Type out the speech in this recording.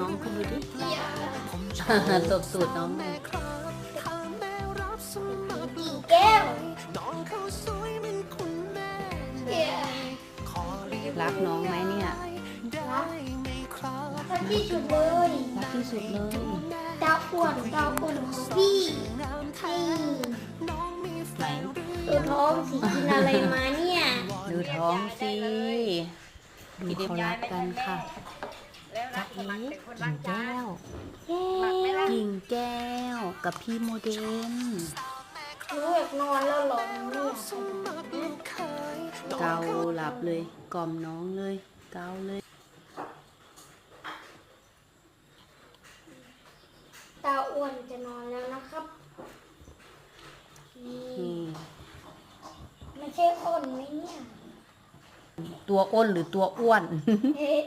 น้องคุณดูดิอย่าตบตูดน้องเลยกี่แก้วอย่ารักน้องไหมเนี่ยรักรักที่สุดเลยรักที่สุดเลยดาวอ้วนดาวอ้วนของพี่นี่ไหนตัวท้องสีกินอะไรมาเนี่ย ดูท้องสิดูเขารักกันค่ะ แล้วจ๊ะรักเอ๋มันเป็นคนกิ่รังกจาแก้นวเย้กิ่งแก้วกับพี่โมเดลหนูอยากนอนแล้วเหรอเนี่ยเกาหลับเลยกล่อมน้องเลย เกาเลยตาอ้วนจะนอนแล้วนะครับนี่นี่ไม่ใช่อ้นไหมเนี่ย ตัวอ้นหรือตัวอ้วนเอ๊ะ